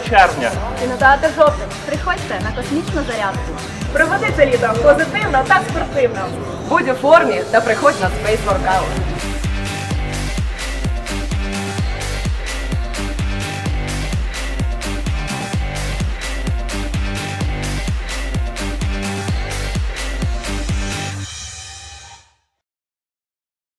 червня. Кінотеатр жовтень. Приходьте на космічну зарядку. Проводи це літо позитивно та спортивно. Будь у формі та приходь на Space Workout.